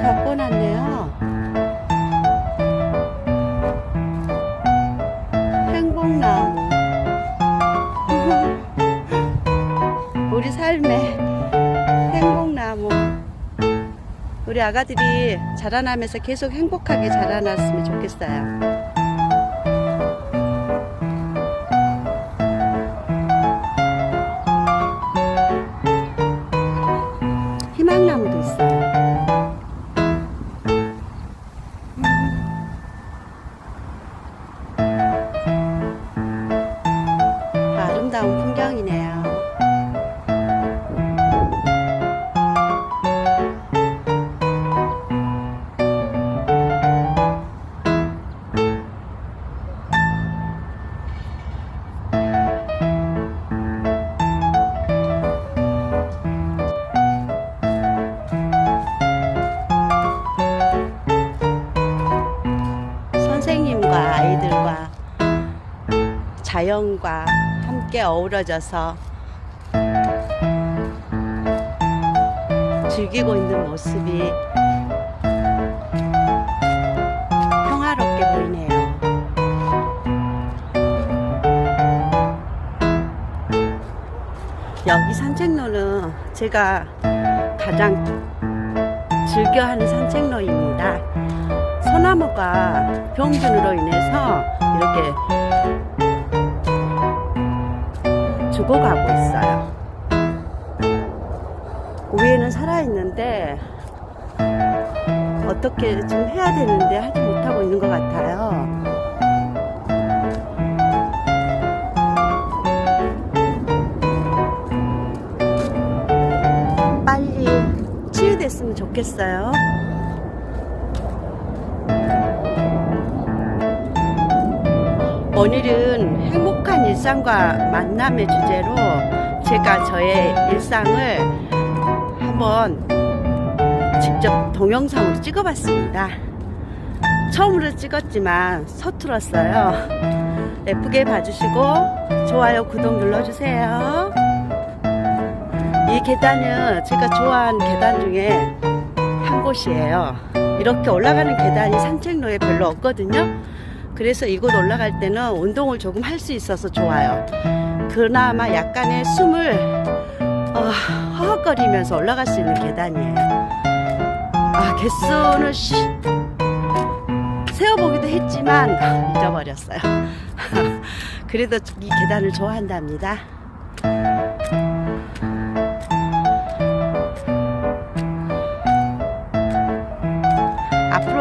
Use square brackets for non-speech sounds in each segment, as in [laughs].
많이 갖고 놨네요. 행복나무. [laughs] 우리 삶의 행복나무. 우리 아가들이 자라나면서 계속 행복하게 자라났으면 좋겠어요. 자연과 함께 어우러져서 즐기고 있는 모습이 평화롭게 보이네요. 여기 산책로는 제가 가장 즐겨하는 산책로입니다. 소나무가 병균으로 인해서 이렇게 죽어 가고 있어요. 위에는 살아있는데 어떻게 좀 해야 되는데 하지 못하고 있는 것 같아요. 빨리 치유됐으면 좋겠어요. 오늘은 행복한 일상과 만남의 주제로 제가 저의 일상을 한번 직접 동영상으로 찍어봤습니다. 처음으로 찍었지만 서툴었어요. 예쁘게 봐주시고 좋아요, 구독 눌러주세요. 이 계단은 제가 좋아하는 계단 중에 한 곳이에요. 이렇게 올라가는 계단이 산책로에 별로 없거든요. 그래서 이곳 올라갈 때는 운동을 조금 할 수 있어서 좋아요. 그나마 약간의 숨을 어, 허헉거리면서 올라갈 수 있는 계단이에요. 아, 개수는 쉬, 세어보기도 했지만 아, 잊어버렸어요. [laughs] 그래도 이 계단을 좋아한답니다.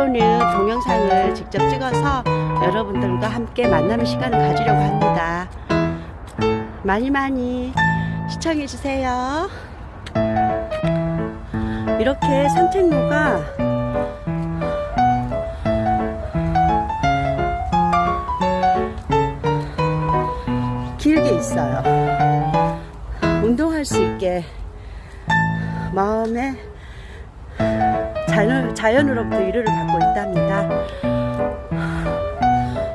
앞으로는 동영상을 직접 찍어서 여러분들과 함께 만나는 시간을 가지려고 합니다. 많이 많이 시청해 주세요. 이렇게 산책로가 길게 있어요. 운동할 수 있게 마음에 자연, 자연으로부터 위로를 받고 있답니다.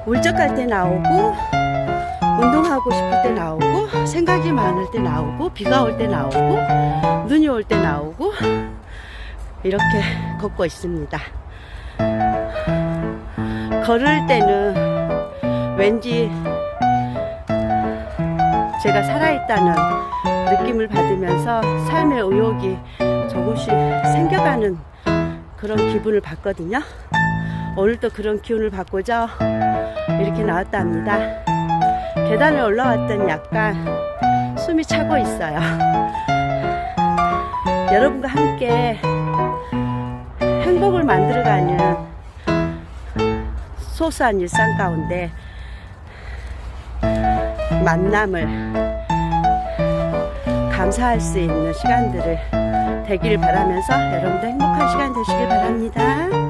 울적할 때 나오고, 운동하고 싶을 때 나오고, 생각이 많을 때 나오고, 비가 올 때 나오고, 눈이 올 때 나오고, 이렇게 걷고 있습니다. 걸을 때는 왠지 제가 살아있다는 느낌을 받으면서 삶의 의욕이 조금씩 생겨가는 그런 기분을 받거든요. 오늘도 그런 기운을 받고자 이렇게 나왔답니다. 계단을 올라왔더니 약간 숨이 차고 있어요. 여러분과 함께 행복을 만들어가는 소소한 일상 가운데 만남을 감사할 수 있는 시간들을 되기를 바라면서 여러분도 행복한 시간 되시길 바랍니다.